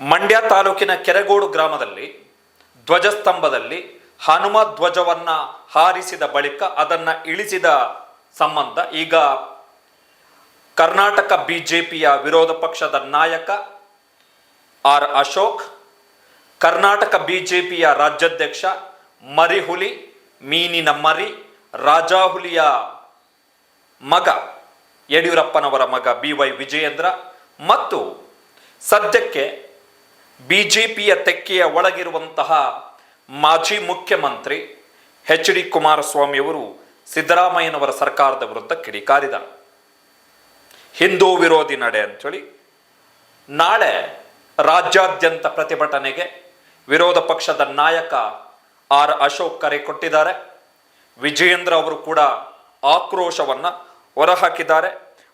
ಮಂಡ್ಯ ತಾಲೂಕಿನ ಕೆರೆಗೋಡು ಗ್ರಾಮದಲ್ಲಿ ಧ್ವಜಸ್ತಂಭದಲ್ಲಿ ಹನುಮ ಧ್ವಜವನ್ನ ಹಾರಿಸಿದ ಬಳಿಕ ಅದನ್ನ ಇಳಿಸಿದ ಸಂಬಂಧ ಈಗ ಕರ್ನಾಟಕ ಬಿಜೆಪಿಯ ವಿರೋಧ ಪಕ್ಷದ ನಾಯಕ ಆರ್ ಅಶೋಕ್, ಕರ್ನಾಟಕ ಬಿಜೆಪಿಯ ರಾಜ್ಯಾಧ್ಯಕ್ಷ ಮರಿಹುಲಿ, ಮೀನಿನ ಮರಿ, ರಾಜಾಹುಲಿಯ ಮಗ ಯಡಿಯೂರಪ್ಪನವರ ಮಗ ಬಿ ವೈ ವಿಜಯೇಂದ್ರ ಮತ್ತು ಸದ್ಯಕ್ಕೆ ಬಿಜೆಪಿಯ ತೆಕ್ಕೆಯ ಒಳಗಿರುವಂತಹ ಮಾಜಿ ಮುಖ್ಯಮಂತ್ರಿ ಎಚ್ ಡಿ ಕುಮಾರಸ್ವಾಮಿಯವರು ಸಿದ್ದರಾಮಯ್ಯನವರ ಸರ್ಕಾರದ ವಿರುದ್ಧ ಕಿಡಿಕಾರಿದ ಹಿಂದೂ ವಿರೋಧಿ ನಡೆ ಅಂಥೇಳಿ ನಾಳೆ ರಾಜ್ಯಾದ್ಯಂತ ಪ್ರತಿಭಟನೆಗೆ ವಿರೋಧ ಪಕ್ಷದ ನಾಯಕ ಆರ್ ಅಶೋಕ್ ಕರೆ ಕೊಟ್ಟಿದ್ದಾರೆ. ವಿಜಯೇಂದ್ರ ಅವರು ಕೂಡ ಆಕ್ರೋಶವನ್ನು ಹೊರಹಾಕಿದ್ದಾರೆ.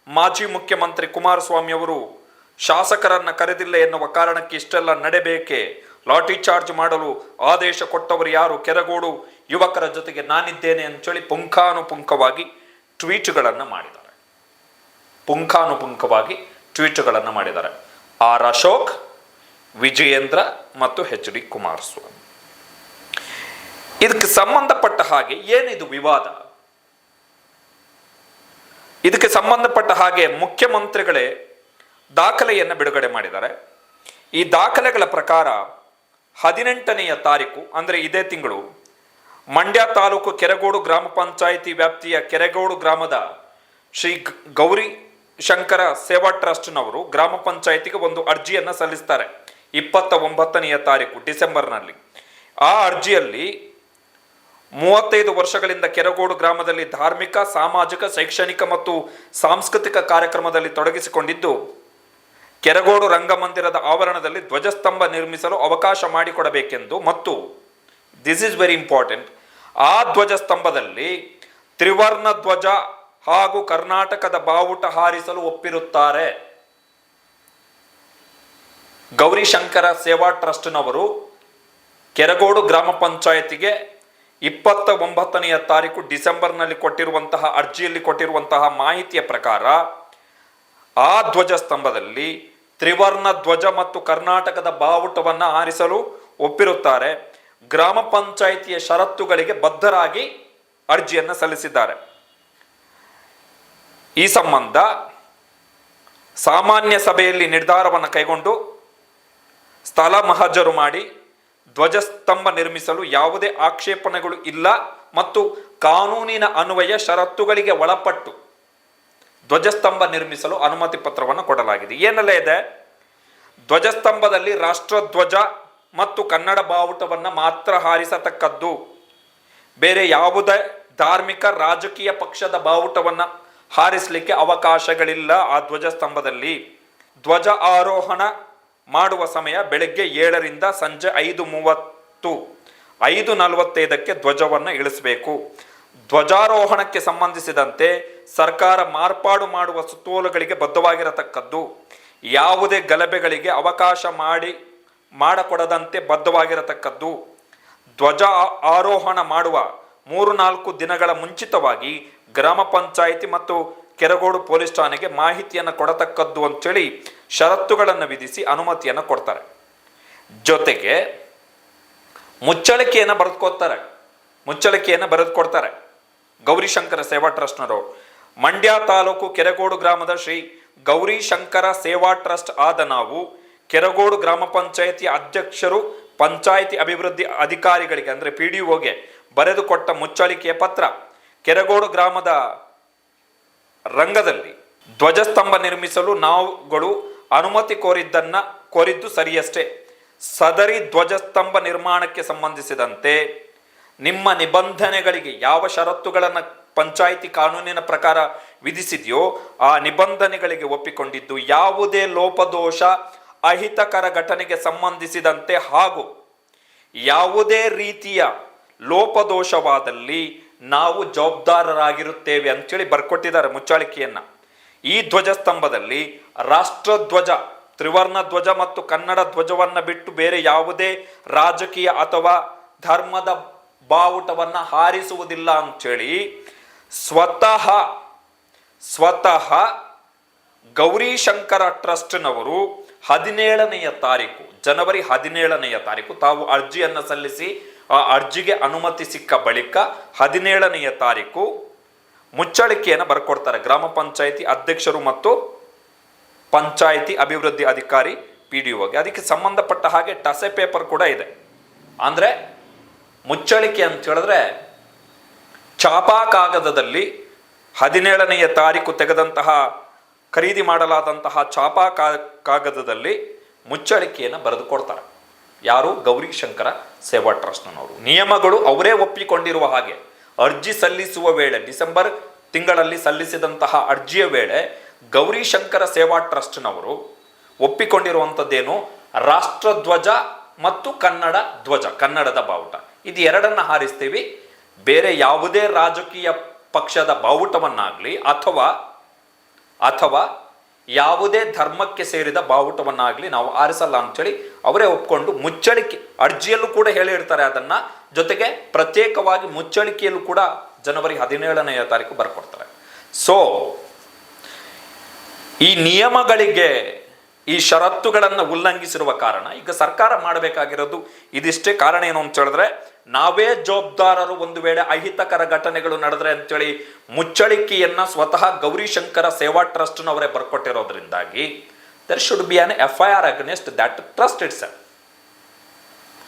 ಮಾಜಿ ಮುಖ್ಯಮಂತ್ರಿ ಕುಮಾರಸ್ವಾಮಿ ಅವರು ಶಾಸಕರನ್ನ ಕರೆದಿಲ್ಲ ಎನ್ನುವ ಕಾರಣಕ್ಕೆ ಇಷ್ಟೆಲ್ಲ ನಡೆಬೇಕೆ? ಲಾಠಿ ಚಾರ್ಜ್ ಮಾಡಲು ಆದೇಶ ಕೊಟ್ಟವರು ಯಾರು? ಕೆರಗೋಡು ಯುವಕರ ಜೊತೆಗೆ ನಾನಿದ್ದೇನೆ ಅಂತೇಳಿ ಪುಂಖಾನುಪುಂಖವಾಗಿ ಟ್ವೀಟ್ಗಳನ್ನು ಮಾಡಿದ್ದಾರೆ. ಪುಂಖಾನುಪುಂಖವಾಗಿ ಟ್ವೀಟ್ಗಳನ್ನು ಮಾಡಿದ್ದಾರೆ. ಆರ್ ಅಶೋಕ್, ವಿಜಯೇಂದ್ರ ಮತ್ತು ಎಚ್ ಡಿ ಕುಮಾರಸ್ವಾಮಿ. ಇದಕ್ಕೆ ಸಂಬಂಧಪಟ್ಟ ಹಾಗೆ ಏನಿದು ವಿವಾದ? ಇದಕ್ಕೆ ಸಂಬಂಧಪಟ್ಟ ಹಾಗೆ ಮುಖ್ಯಮಂತ್ರಿಗಳೇ ದಾಖಲೆಯನ್ನು ಬಿಡುಗಡೆ ಮಾಡಿದ್ದಾರೆ. ಈ ದಾಖಲೆಗಳ ಪ್ರಕಾರ ಹದಿನೆಂಟನೆಯ ತಾರೀಕು, ಅಂದರೆ ಇದೇ ತಿಂಗಳು, ಮಂಡ್ಯ ತಾಲೂಕು ಕೆರೆಗೋಡು ಗ್ರಾಮ ಪಂಚಾಯಿತಿ ವ್ಯಾಪ್ತಿಯ ಕೆರೆಗೋಡು ಗ್ರಾಮದ ಶ್ರೀ ಗೌರಿ ಶಂಕರ ಸೇವಾ ಟ್ರಸ್ಟ್ನವರು ಗ್ರಾಮ ಪಂಚಾಯಿತಿಗೆ ಒಂದು ಅರ್ಜಿಯನ್ನು ಸಲ್ಲಿಸ್ತಾರೆ ಇಪ್ಪತ್ತ ಒಂಬತ್ತನೆಯ ತಾರೀಕು, ಡಿಸೆಂಬರ್ನಲ್ಲಿ. ಆ ಅರ್ಜಿಯಲ್ಲಿ ಮೂವತ್ತೈದು ವರ್ಷಗಳಿಂದ ಕೆರಗೋಡು ಗ್ರಾಮದಲ್ಲಿ ಧಾರ್ಮಿಕ, ಸಾಮಾಜಿಕ, ಶೈಕ್ಷಣಿಕ ಮತ್ತು ಸಾಂಸ್ಕೃತಿಕ ಕಾರ್ಯಕ್ರಮದಲ್ಲಿ ತೊಡಗಿಸಿಕೊಂಡಿದ್ದು ಕೆರಗೋಡು ರಂಗಮಂದಿರದ ಆವರಣದಲ್ಲಿ ಧ್ವಜಸ್ತಂಭ ನಿರ್ಮಿಸಲು ಅವಕಾಶ ಮಾಡಿಕೊಡಬೇಕೆಂದು ಮತ್ತು ದಿಸ್ ಇಸ್ ವೆರಿ ಇಂಪಾರ್ಟೆಂಟ್ ಆ ಧ್ವಜಸ್ತಂಭದಲ್ಲಿ ತ್ರಿವರ್ಣ ಧ್ವಜ ಹಾಗೂ ಕರ್ನಾಟಕದ ಬಾವುಟ ಹಾರಿಸಲು ಒಪ್ಪಿರುತ್ತಾರೆ. ಗೌರಿಶಂಕರ ಸೇವಾ ಟ್ರಸ್ಟ್ನವರು ಕೆರಗೋಡು ಗ್ರಾಮ ಪಂಚಾಯತಿಗೆ ಇಪ್ಪತ್ತ ಒಂಬತ್ತನೆಯ ತಾರೀಕು ಡಿಸೆಂಬರ್ನಲ್ಲಿ ಕೊಟ್ಟಿರುವಂತಹ ಅರ್ಜಿಯಲ್ಲಿ ಕೊಟ್ಟಿರುವಂತಹ ಮಾಹಿತಿಯ ಪ್ರಕಾರ ಆ ಧ್ವಜ ಸ್ತಂಭದಲ್ಲಿ ತ್ರಿವರ್ಣ ಧ್ವಜ ಮತ್ತು ಕರ್ನಾಟಕದ ಬಾವುಟವನ್ನು ಆರಿಸಲು ಒಪ್ಪಿರುತ್ತಾರೆ. ಗ್ರಾಮ ಪಂಚಾಯಿತಿಯ ಷರತ್ತುಗಳಿಗೆ ಬದ್ಧರಾಗಿ ಅರ್ಜಿಯನ್ನು ಸಲ್ಲಿಸಿದ್ದಾರೆ. ಈ ಸಂಬಂಧ ಸಾಮಾನ್ಯ ಸಭೆಯಲ್ಲಿ ನಿರ್ಧಾರವನ್ನು ಕೈಗೊಂಡು ಸ್ಥಳ ಮಹಜರು ಮಾಡಿ ಧ್ವಜಸ್ತಂಭ ನಿರ್ಮಿಸಲು ಯಾವುದೇ ಆಕ್ಷೇಪಣೆಗಳು ಇಲ್ಲ ಮತ್ತು ಕಾನೂನಿನ ಅನ್ವಯ ಷರತ್ತುಗಳಿಗೆ ಒಳಪಟ್ಟು ಧ್ವಜಸ್ತಂಭ ನಿರ್ಮಿಸಲು ಅನುಮತಿ ಪತ್ರವನ್ನು ಕೊಡಲಾಗಿದೆ. ಏನೆಲ್ಲ ಇದೆ? ಧ್ವಜಸ್ತಂಭದಲ್ಲಿ ರಾಷ್ಟ್ರಧ್ವಜ ಮತ್ತು ಕನ್ನಡ ಬಾವುಟವನ್ನು ಮಾತ್ರ ಹಾರಿಸತಕ್ಕದ್ದು. ಬೇರೆ ಯಾವುದೇ ಧಾರ್ಮಿಕ ರಾಜಕೀಯ ಪಕ್ಷದ ಬಾವುಟವನ್ನು ಹಾರಿಸಲಿಕ್ಕೆ ಅವಕಾಶಗಳಿಲ್ಲ ಆ ಧ್ವಜಸ್ತಂಭದಲ್ಲಿ. ಧ್ವಜ ಆರೋಹಣ ಮಾಡುವ ಸಮಯ ಬೆಳಗ್ಗೆ ಏಳರಿಂದ ಸಂಜೆ ಐದು ಮೂವತ್ತು, ಐದು ನಲವತ್ತೈದಕ್ಕೆ ಧ್ವಜವನ್ನು ಇಳಿಸಬೇಕು. ಧ್ವಜಾರೋಹಣಕ್ಕೆ ಸಂಬಂಧಿಸಿದಂತೆ ಸರ್ಕಾರ ಮಾರ್ಪಾಡು ಮಾಡುವ ಸುತ್ತೋಲುಗಳಿಗೆ ಬದ್ಧವಾಗಿರತಕ್ಕದ್ದು, ಯಾವುದೇ ಗಲಭೆಗಳಿಗೆ ಅವಕಾಶ ಮಾಡಿ, ಮಾಡಕೊಡದಂತೆ ಬದ್ಧವಾಗಿರತಕ್ಕದ್ದು. ಧ್ವಜ ಆರೋಹಣ ಮಾಡುವ ಮೂರು ನಾಲ್ಕು ದಿನಗಳ ಮುಂಚಿತವಾಗಿ ಗ್ರಾಮ ಪಂಚಾಯಿತಿ ಮತ್ತು ಕೆರಗೋಡು ಪೊಲೀಸ್ ಠಾಣೆಗೆ ಮಾಹಿತಿಯನ್ನು ಕೊಡತಕ್ಕದ್ದು ಅಂತೇಳಿ ಷರತ್ತುಗಳನ್ನು ವಿಧಿಸಿ ಅನುಮತಿಯನ್ನು ಕೊಡ್ತಾರೆ. ಜೊತೆಗೆ ಮುಚ್ಚಳಿಕೆಯನ್ನು ಬರೆದುಕೊಡ್ತಾರೆ. ಮುಚ್ಚಳಿಕೆಯನ್ನು ಬರೆದುಕೊಡ್ತಾರೆ. ಗೌರಿಶಂಕರ ಸೇವಾ ಟ್ರಸ್ಟ್ನವರು. ಮಂಡ್ಯ ತಾಲೂಕು ಕೆರೆಗೋಡು ಗ್ರಾಮದ ಶ್ರೀ ಗೌರಿಶಂಕರ ಸೇವಾ ಟ್ರಸ್ಟ್ ಆದ ನಾವು ಕೆರಗೋಡು ಗ್ರಾಮ ಪಂಚಾಯಿತಿ ಅಧ್ಯಕ್ಷರು, ಪಂಚಾಯಿತಿ ಅಭಿವೃದ್ಧಿ ಅಧಿಕಾರಿಗಳಿಗೆ ಅಂದರೆ ಪಿ ಡಿ ಒಗೆ ಬರೆದುಕೊಟ್ಟ ಮುಚ್ಚಳಿಕೆಯ ಪತ್ರ ಕೆರಗೋಡು ಗ್ರಾಮದ ರಂಗದಲ್ಲಿ ಧ್ವಜಸ್ತಂಭ ನಿರ್ಮಿಸಲು ನಾವುಗಳು ಅನುಮತಿ ಕೋರಿದ್ದನ್ನ ಕೋರಿದ್ದು ಸರಿಯಷ್ಟೇ. ಸದರಿ ಧ್ವಜಸ್ತಂಭ ನಿರ್ಮಾಣಕ್ಕೆ ಸಂಬಂಧಿಸಿದಂತೆ ನಿಮ್ಮ ನಿಬಂಧನೆಗಳಿಗೆ ಯಾವ ಷರತ್ತುಗಳನ್ನು ಪಂಚಾಯಿತಿ ಕಾನೂನಿನ ಪ್ರಕಾರ ವಿಧಿಸಿದೆಯೋ ಆ ನಿಬಂಧನೆಗಳಿಗೆ ಒಪ್ಪಿಕೊಂಡಿದ್ದು ಯಾವುದೇ ಲೋಪದೋಷ, ಅಹಿತಕರ ಘಟನೆಗೆ ಸಂಬಂಧಿಸಿದಂತೆ ಹಾಗೂ ಯಾವುದೇ ರೀತಿಯ ಲೋಪದೋಷವಾದಲ್ಲಿ ನಾವು ಜವಾಬ್ದಾರರಾಗಿರುತ್ತೇವೆ ಅಂತೇಳಿ ಬರ್ಕೊಟ್ಟಿದ್ದಾರೆ ಮುಚ್ಚಾಳಿಕೆಯನ್ನ. ಈ ಧ್ವಜಸ್ತಂಭದಲ್ಲಿ ರಾಷ್ಟ್ರಧ್ವಜ, ತ್ರಿವರ್ಣ ಧ್ವಜ ಮತ್ತು ಕನ್ನಡ ಧ್ವಜವನ್ನ ಬಿಟ್ಟು ಬೇರೆ ಯಾವುದೇ ರಾಜಕೀಯ ಅಥವಾ ಧರ್ಮದ ಬಾವುಟವನ್ನ ಹಾರಿಸುವುದಿಲ್ಲ ಅಂಥೇಳಿ ಸ್ವತಃ ಸ್ವತಃ ಗೌರಿಶಂಕರ ಟ್ರಸ್ಟ್ನವರು ಹದಿನೇಳನೆಯ ತಾರೀಕು, ಜನವರಿ ಹದಿನೇಳನೆಯ ತಾರೀಕು, ತಾವು ಅರ್ಜಿಯನ್ನು ಸಲ್ಲಿಸಿ, ಆ ಅರ್ಜಿಗೆ ಅನುಮತಿ ಸಿಕ್ಕ ಬಳಿಕ ಹದಿನೇಳನೆಯ ತಾರೀಕು ಮುಚ್ಚಳಿಕೆಯನ್ನು ಬರ್ಕೊಡ್ತಾರೆ. ಗ್ರಾಮ ಪಂಚಾಯಿತಿ ಅಧ್ಯಕ್ಷರು ಮತ್ತು ಪಂಚಾಯಿತಿ ಅಭಿವೃದ್ಧಿ ಅಧಿಕಾರಿ ಪಿ ಡಿ ಒಗೆ ಅದಕ್ಕೆ ಸಂಬಂಧಪಟ್ಟ ಹಾಗೆ ಟಸೆ ಪೇಪರ್ ಕೂಡ ಇದೆ. ಅಂದರೆ ಮುಚ್ಚಳಿಕೆ ಅಂತ ಹೇಳಿದ್ರೆ ಚಾಪಾ ಕಾಗದದಲ್ಲಿ ಹದಿನೇಳನೆಯ ತಾರೀಕು ತೆಗೆದಂತಹ, ಖರೀದಿ ಮಾಡಲಾದಂತಹ ಚಾಪಾ ಕಾ- ಕಾಗದದಲ್ಲಿ ಮುಚ್ಚಳಿಕೆಯನ್ನು ಬರೆದು ಕೊಡ್ತಾರೆ. ಯಾರು? ಗೌರಿಶಂಕರ ಸೇವಾ ಟ್ರಸ್ಟ್ನವರು. ನಿಯಮಗಳು ಅವರೇ ಒಪ್ಪಿಕೊಂಡಿರುವ ಹಾಗೆ ಅರ್ಜಿ ಸಲ್ಲಿಸುವ ವೇಳೆ, ಡಿಸೆಂಬರ್ ತಿಂಗಳಲ್ಲಿ ಸಲ್ಲಿಸಿದಂತಹ ಅರ್ಜಿಯ ವೇಳೆ ಗೌರಿಶಂಕರ ಸೇವಾ ಟ್ರಸ್ಟ್ನವರು ಒಪ್ಪಿಕೊಂಡಿರುವಂಥದ್ದೇನು? ರಾಷ್ಟ್ರಧ್ವಜ ಮತ್ತು ಕನ್ನಡ ಧ್ವಜ, ಕನ್ನಡದ ಬಾವುಟ. ಇದು ಎರಡನ್ನ ಹಾರಿಸ್ತೀವಿ. ಬೇರೆ ಯಾವುದೇ ರಾಜಕೀಯ ಪಕ್ಷದ ಬಾವುಟವನ್ನಾಗಲಿ ಅಥವಾ ಅಥವಾ ಯಾವುದೇ ಧರ್ಮಕ್ಕೆ ಸೇರಿದ ಬಾವುಟವನ್ನಾಗಲಿ ನಾವು ಆರಿಸಲ್ಲ ಅಂಥೇಳಿ ಅವರೇ ಒಪ್ಕೊಂಡು ಮುಚ್ಚಳಿಕೆ, ಅರ್ಜಿಯಲ್ಲೂ ಕೂಡ ಹೇಳಿರ್ತಾರೆ ಅದನ್ನು. ಜೊತೆಗೆ ಪ್ರತ್ಯೇಕವಾಗಿ ಮುಚ್ಚಳಿಕೆಯಲ್ಲೂ ಕೂಡ ಜನವರಿ ಹದಿನೇಳನೆಯ ತಾರೀಕು ಬರ್ಕೊಡ್ತಾರೆ. ಸೊ ಈ ನಿಯಮಗಳಿಗೆ, ಈ ಷರತ್ತುಗಳನ್ನು ಉಲ್ಲಂಘಿಸಿರುವ ಕಾರಣ ಈಗ ಸರ್ಕಾರ ಮಾಡಬೇಕಾಗಿರೋದು ಇದಿಷ್ಟೇ ಕಾರಣ ಏನು ಅಂತ ಹೇಳಿದ್ರೆ ನಾವೇ ಜವಾಬ್ದಾರರು ಒಂದು ವೇಳೆ ಅಹಿತಕರ ಘಟನೆಗಳು ನಡೆದ್ರೆ ಅಂತೇಳಿ ಮುಚ್ಚಳಿಕೆಯನ್ನ ಸ್ವತಃ ಗೌರಿಶಂಕರ ಸೇವಾ ಟ್ರಸ್ಟ್ನವರೇ ಬರ್ಕೊಟ್ಟಿರೋದ್ರಿಂದಾಗಿ there should be an F I R against that trust it's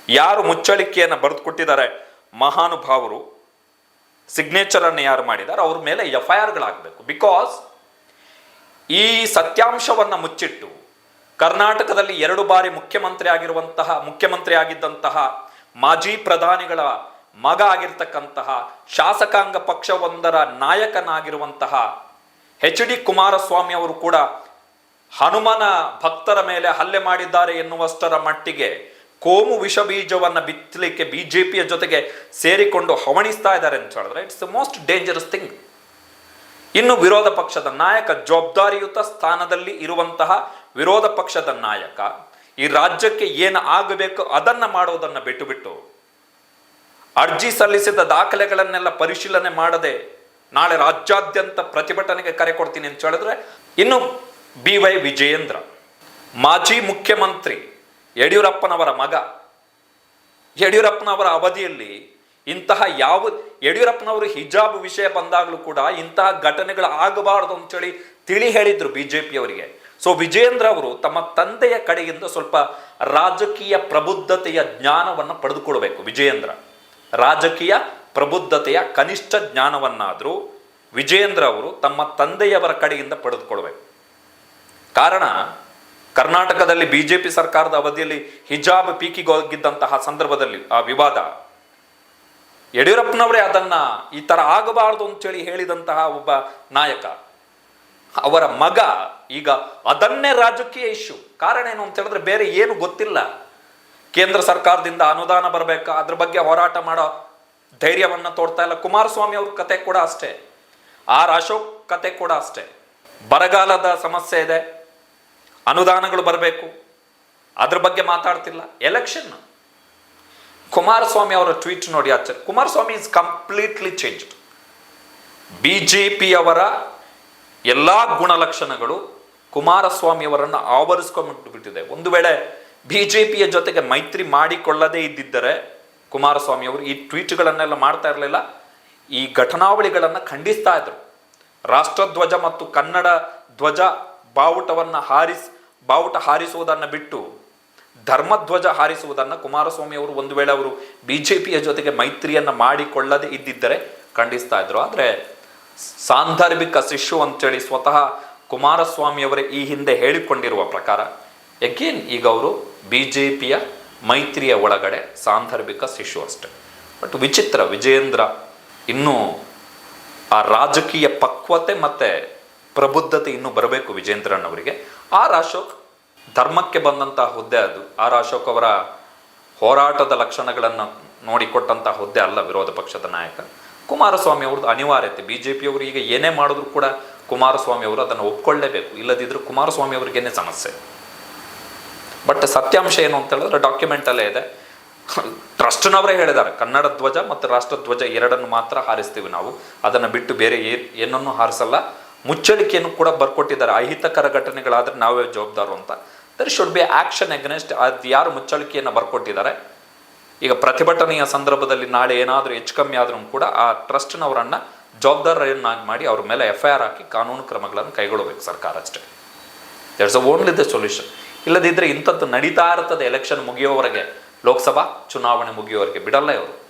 ಯಾರು ಮುಚ್ಚಳಿಕೆಯನ್ನು ಬರೆದುಕೊಟ್ಟಿದ್ದಾರೆ, ಮಹಾನುಭಾವರು ಸಿಗ್ನೇಚರ್ ಅನ್ನು ಯಾರು ಮಾಡಿದ್ದಾರೆ, ಅವ್ರ ಮೇಲೆ ಎಫ್ ಐ ಆರ್ಗಳಾಗಬೇಕು ಬಿಕಾಸ್ ಈ ಸತ್ಯಾಂಶವನ್ನು ಮುಚ್ಚಿಟ್ಟು, ಕರ್ನಾಟಕದಲ್ಲಿ ಎರಡು ಬಾರಿ ಮುಖ್ಯಮಂತ್ರಿ ಆಗಿರುವಂತಹ ಮುಖ್ಯಮಂತ್ರಿ ಆಗಿದ್ದಂತಹ ಮಾಜಿ ಪ್ರಧಾನಿಗಳ ಮಗ ಆಗಿರ್ತಕ್ಕಂತಹ ಶಾಸಕಾಂಗ ಪಕ್ಷವೊಂದರ ನಾಯಕನಾಗಿರುವಂತಹ ಎಚ್ ಡಿ ಕುಮಾರಸ್ವಾಮಿ ಅವರು ಕೂಡ ಹನುಮನ ಭಕ್ತರ ಮೇಲೆ ಹಲ್ಲೆ ಮಾಡಿದ್ದಾರೆ ಎನ್ನುವಷ್ಟರ ಮಟ್ಟಿಗೆ ಕೋಮು ವಿಷ ಬೀಜವನ್ನ ಬಿತ್ತಲಿಕ್ಕೆ ಬಿಜೆಪಿಯ ಜೊತೆಗೆ ಸೇರಿಕೊಂಡು ಹವಣಿಸ್ತಾ ಇದ್ದಾರೆ ಅಂತ ಹೇಳಿದ್ರೆ it's the most dangerous thing ಇನ್ನು ವಿರೋಧ ಪಕ್ಷದ ನಾಯಕ ಜವಾಬ್ದಾರಿಯುತ ಸ್ಥಾನದಲ್ಲಿ ಇರುವಂತಹ ವಿರೋಧ ಪಕ್ಷದ ನಾಯಕ ಈ ರಾಜ್ಯಕ್ಕೆ ಏನು ಆಗಬೇಕು ಅದನ್ನ ಮಾಡೋದನ್ನ ಬಿಟ್ಟು ಬಿಟ್ಟು ಅರ್ಜಿ ಸಲ್ಲಿಸಿದ ದಾಖಲೆಗಳನ್ನೆಲ್ಲ ಪರಿಶೀಲನೆ ಮಾಡದೆ ನಾಳೆ ರಾಜ್ಯಾದ್ಯಂತ ಪ್ರತಿಭಟನೆಗೆ ಕರೆ ಕೊಡ್ತೀನಿ ಅಂತ ಹೇಳಿದ್ರೆ ಇನ್ನು ಬಿ ವೈ ವಿಜಯೇಂದ್ರ, ಮಾಜಿ ಮುಖ್ಯಮಂತ್ರಿ ಯಡಿಯೂರಪ್ಪನವರ ಮಗ, ಯಡಿಯೂರಪ್ಪನವರ ಅವಧಿಯಲ್ಲಿ ಇಂತಹ ಯಾವ, ಯಡಿಯೂರಪ್ಪನವರು ಹಿಜಾಬ್ ವಿಷಯ ಬಂದಾಗಲೂ ಕೂಡ ಇಂತಹ ಘಟನೆಗಳು ಆಗಬಾರದು ಅಂತೇಳಿ ತಿಳಿ ಹೇಳಿದ್ರು ಬಿಜೆಪಿಯವರಿಗೆ. ಸೊ ವಿಜೇಂದ್ರ ಅವರು ತಮ್ಮ ತಂದೆಯ ಕಡೆಯಿಂದ ಸ್ವಲ್ಪ ರಾಜಕೀಯ ಪ್ರಬುದ್ಧತೆಯ ಜ್ಞಾನವನ್ನು ಪಡೆದುಕೊಳ್ಬೇಕು ವಿಜಯೇಂದ್ರ ರಾಜಕೀಯ ಪ್ರಬುದ್ಧತೆಯ ಕನಿಷ್ಠ ಜ್ಞಾನವನ್ನಾದರೂ ವಿಜಯೇಂದ್ರ ಅವರು ತಮ್ಮ ತಂದೆಯವರ ಕಡೆಯಿಂದ ಪಡೆದುಕೊಳ್ಬೇಕು ಕಾರಣ, ಕರ್ನಾಟಕದಲ್ಲಿ ಬಿ ಜೆ ಪಿ ಸರ್ಕಾರದ ಅವಧಿಯಲ್ಲಿ ಹಿಜಾಬ್ ಪೀಕಿಗೋಗಿದ್ದಂತಹ ಸಂದರ್ಭದಲ್ಲಿ ಆ ವಿವಾದ, ಯಡಿಯೂರಪ್ಪನವರೇ ಅದನ್ನ ಈ ಥರ ಆಗಬಾರದು ಅಂತೇಳಿ ಹೇಳಿದಂತಹ ಒಬ್ಬ ನಾಯಕ ಅವರ ಮಗ, ಈಗ ಅದನ್ನೇ ರಾಜಕೀಯ ಇಶ್ಯೂ ಕಾರಣ ಏನು ಅಂತ ಹೇಳಿದ್ರೆ ಬೇರೆ ಏನು ಗೊತ್ತಿಲ್ಲ. ಕೇಂದ್ರ ಸರ್ಕಾರದಿಂದ ಅನುದಾನ ಬರಬೇಕಾ, ಅದ್ರ ಬಗ್ಗೆ ಹೋರಾಟ ಮಾಡೋ ಧೈರ್ಯವನ್ನ ತೋರ್ತಾ ಇಲ್ಲ. ಕುಮಾರಸ್ವಾಮಿ ಅವ್ರ ಕತೆ ಕೂಡ ಅಷ್ಟೇ. ಆರ್ ಅಶೋಕ್ ಕತೆ ಕೂಡ ಅಷ್ಟೇ. ಬರಗಾಲದ ಸಮಸ್ಯೆ ಇದೆ. ಅನುದಾನಗಳು ಬರಬೇಕು. ಅದ್ರ ಬಗ್ಗೆ ಮಾತಾಡ್ತಿಲ್ಲ. ಎಲೆಕ್ಷನ್ ಕುಮಾರಸ್ವಾಮಿ ಅವರ ಟ್ವೀಟ್ ನೋಡಿ Acharya Kumaraswamy is completely changed B J ಪಿಯವರ ಎಲ್ಲ ಗುಣಲಕ್ಷಣಗಳು ಕುಮಾರಸ್ವಾಮಿಯವರನ್ನು ಆವರಿಸ್ಕೊಂಡ್ಬಿಟ್ಟು ಬಿಟ್ಟಿದೆ ಒಂದು ವೇಳೆ ಬಿ ಜೆ ಪಿಯ ಜೊತೆಗೆ ಮೈತ್ರಿ ಮಾಡಿಕೊಳ್ಳದೇ ಇದ್ದಿದ್ದರೆ ಕುಮಾರಸ್ವಾಮಿ ಅವರು ಈ ಟ್ವೀಟ್ಗಳನ್ನೆಲ್ಲ ಮಾಡ್ತಾ ಇರಲಿಲ್ಲ. ಈ ಘಟನಾವಳಿಗಳನ್ನು ಖಂಡಿಸ್ತಾ ಇದ್ರು. ರಾಷ್ಟ್ರಧ್ವಜ ಮತ್ತು ಕನ್ನಡ ಧ್ವಜ ಬಾವುಟವನ್ನು ಹಾರಿಸ್, ಬಾವುಟ ಹಾರಿಸುವುದನ್ನು ಬಿಟ್ಟು ಧರ್ಮಧ್ವಜ ಹಾರಿಸುವುದನ್ನು ಕುಮಾರಸ್ವಾಮಿ ಅವರು ಒಂದು ವೇಳೆ ಅವರು ಬಿ ಜೆ ಪಿಯ ಜೊತೆಗೆ ಮೈತ್ರಿಯನ್ನು ಮಾಡಿಕೊಳ್ಳದೆ ಇದ್ದಿದ್ದರೆ ಖಂಡಿಸ್ತಾ ಇದ್ರು. ಆದರೆ ಸಾಂದರ್ಭಿಕ ಶಿಶು ಅಂತೇಳಿ ಸ್ವತಃ ಕುಮಾರಸ್ವಾಮಿಯವರೇ ಈ ಹಿಂದೆ ಹೇಳಿಕೊಂಡಿರುವ ಪ್ರಕಾರ ಎಗೇನ್ ಈಗ ಅವರು ಬಿ ಜೆ ಪಿಯ ಮೈತ್ರಿಯ ಒಳಗಡೆ ಸಾಂದರ್ಭಿಕ ಶಿಶು ಅಷ್ಟೆ. ಬಟ್ ವಿಚಿತ್ರ ವಿಜಯೇಂದ್ರ, ಇನ್ನೂ ಆ ರಾಜಕೀಯ ಪಕ್ವತೆ ಮತ್ತೆ ಪ್ರಬುದ್ಧತೆ ಇನ್ನೂ ಬರಬೇಕು ವಿಜೇಂದ್ರನವರಿಗೆ ಆರ್ ಅಶೋಕ್ ಧರ್ಮಕ್ಕೆ ಬಂದಂತಹ ಹುದ್ದೆ ಅದು. ಆರ್ ಅಶೋಕ್ ಅವರ ಹೋರಾಟದ ಲಕ್ಷಣಗಳನ್ನು ನೋಡಿಕೊಟ್ಟಂತಹ ಹುದ್ದೆ ಅಲ್ಲ ವಿರೋಧ ಪಕ್ಷದ ನಾಯಕ. ಕುಮಾರಸ್ವಾಮಿ ಅವ್ರದ್ದು ಅನಿವಾರ್ಯತೆ. ಬಿ ಜೆ ಪಿಯವರು ಈಗ ಏನೇ ಮಾಡಿದ್ರು ಕೂಡ ಕುಮಾರಸ್ವಾಮಿ ಅವರು ಅದನ್ನು ಒಪ್ಕೊಳ್ಳೇಬೇಕು. ಇಲ್ಲದಿದ್ದರೆ ಕುಮಾರಸ್ವಾಮಿ ಅವರಿಗೇನೆ ಸಮಸ್ಯೆ. ಬಟ್ ಸತ್ಯಾಂಶ ಏನು ಅಂತ ಹೇಳಿದ್ರೆ ಡಾಕ್ಯುಮೆಂಟಲ್ಲೇ ಇದೆ. ಟ್ರಸ್ಟ್ನವರೇ ಹೇಳಿದ್ದಾರೆ. ಕನ್ನಡ ಧ್ವಜ ಮತ್ತು ರಾಷ್ಟ್ರ ಧ್ವಜ ಎರಡನ್ನು ಮಾತ್ರ ಹಾರಿಸ್ತೀವಿ ನಾವು. ಅದನ್ನು ಬಿಟ್ಟು ಬೇರೆ ಏನನ್ನೂ ಹಾರಿಸಲ್ಲ. ಮುಚ್ಚಳಿಕೆಯನ್ನು ಕೂಡ ಬರ್ಕೊಟ್ಟಿದ್ದಾರೆ. ಅಹಿತಕರ ಘಟನೆಗಳಾದರೆ ನಾವೇ ಜವಾಬ್ದಾರು ಅಂತ. There should be action against ಅದು ಯಾರು ಮುಚ್ಚಳಿಕೆಯನ್ನು ಬರ್ಕೊಟ್ಟಿದ್ದಾರೆ? ಈಗ ಪ್ರತಿಭಟನೆಯ ಸಂದರ್ಭದಲ್ಲಿ ನಾಳೆ ಏನಾದರೂ ಹೆಚ್ಚು ಕಮ್ಮಿ ಆದರೂ ಕೂಡ ಆ ಟ್ರಸ್ಟ್ನವರನ್ನು ಜವಾಬ್ದಾರರನ್ನಾಗಿ ಮಾಡಿ ಅವ್ರ ಮೇಲೆ ಎಫ್ ಐ ಆರ್ ಹಾಕಿ ಕಾನೂನು ಕ್ರಮಗಳನ್ನು ಕೈಗೊಳ್ಳಬೇಕು ಸರ್ಕಾರ ಅಷ್ಟೇ. ದಟ್ಸ್ ಓನ್ಲಿ ದ ಸೊಲ್ಯೂಷನ್ ಇಲ್ಲದಿದ್ದರೆ ಇಂಥದ್ದು ನಡೀತಾ ಇರ್ತದೆ ಎಲೆಕ್ಷನ್ ಮುಗಿಯೋವರೆಗೆ. ಲೋಕಸಭಾ ಚುನಾವಣೆ ಮುಗಿಯೋವರೆಗೆ ಬಿಡಲ್ಲ ಇವರು.